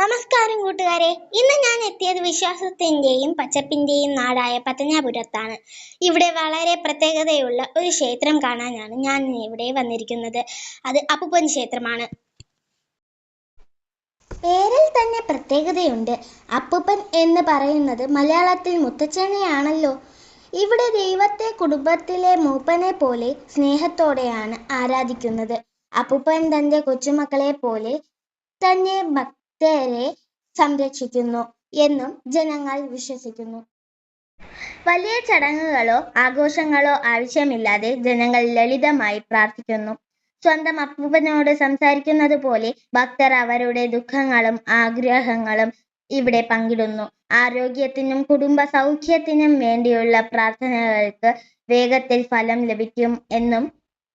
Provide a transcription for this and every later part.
നമസ്കാരം കൂട്ടുകാരെ. ഇന്ന് ഞാൻ എത്തിയത് വിശ്വാസത്തിന്റെയും പച്ചപ്പിന്റെയും നാടായ പത്തനാപുരത്താണ്. ഇവിടെ വളരെ പ്രത്യേകതയുള്ള ഒരു ക്ഷേത്രം കാണാനാണ് ഞാൻ ഇവിടെ വന്നിരിക്കുന്നത്. അത് അപ്പുപ്പൻ ക്ഷേത്രമാണ്. പേരിൽ തന്നെ പ്രത്യേകതയുണ്ട്. അപ്പുപ്പൻ എന്ന് പറയുന്നത് മലയാളത്തിൽ മുത്തച്ഛനെയാണല്ലോ. ഇവിടെ ദൈവത്തെ കുടുംബത്തിലെ മൂപ്പനെ പോലെ സ്നേഹത്തോടെയാണ് ആരാധിക്കുന്നത്. അപ്പുപ്പൻ തന്റെ കൊച്ചുമക്കളെ പോലെ തന്നെ ഭക്തരെ സംരക്ഷിക്കുന്നു എന്നും ജനങ്ങൾ വിശ്വസിക്കുന്നു. വലിയ ചടങ്ങുകളോ ആഘോഷങ്ങളോ ആവശ്യമില്ലാതെ ജനങ്ങൾ ലളിതമായി പ്രാർത്ഥിക്കുന്നു. സ്വന്തം അപ്പൂപ്പനോട് സംസാരിക്കുന്നത് പോലെ ഭക്തർ അവരുടെ ദുഃഖങ്ങളും ആഗ്രഹങ്ങളും ഇവിടെ പങ്കിടുന്നു. ആരോഗ്യത്തിനും കുടുംബ സൗഖ്യത്തിനും വേണ്ടിയുള്ള പ്രാർത്ഥനകൾക്ക് വേഗത്തിൽ ഫലം ലഭിക്കും എന്നും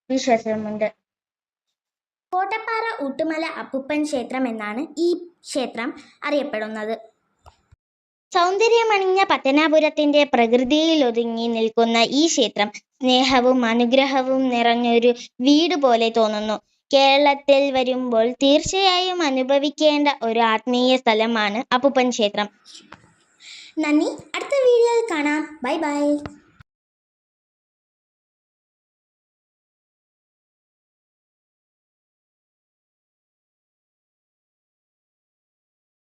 വിശ്വാസമുണ്ട്. കോട്ടപ്പാറ ഊട്ടുമല അപ്പുപ്പൻ ക്ഷേത്രം എന്നാണ് ഈ ക്ഷേത്രം അറിയപ്പെടുന്നത്. സൗന്ദര്യമണിഞ്ഞ പത്തനാപുരത്തിന്റെ പ്രകൃതിയിൽ ഒതുങ്ങി നിൽക്കുന്ന ഈ ക്ഷേത്രം സ്നേഹവും അനുഗ്രഹവും നിറഞ്ഞൊരു വീട് പോലെ തോന്നുന്നു. കേരളത്തിൽ വരുമ്പോൾ തീർച്ചയായും അനുഭവിക്കേണ്ട ഒരു ആത്മീയ സ്ഥലമാണ് അപ്പുപ്പൻ ക്ഷേത്രം. നന്ദി. അടുത്ത വീഡിയോയിൽ കാണാം. Bye bye.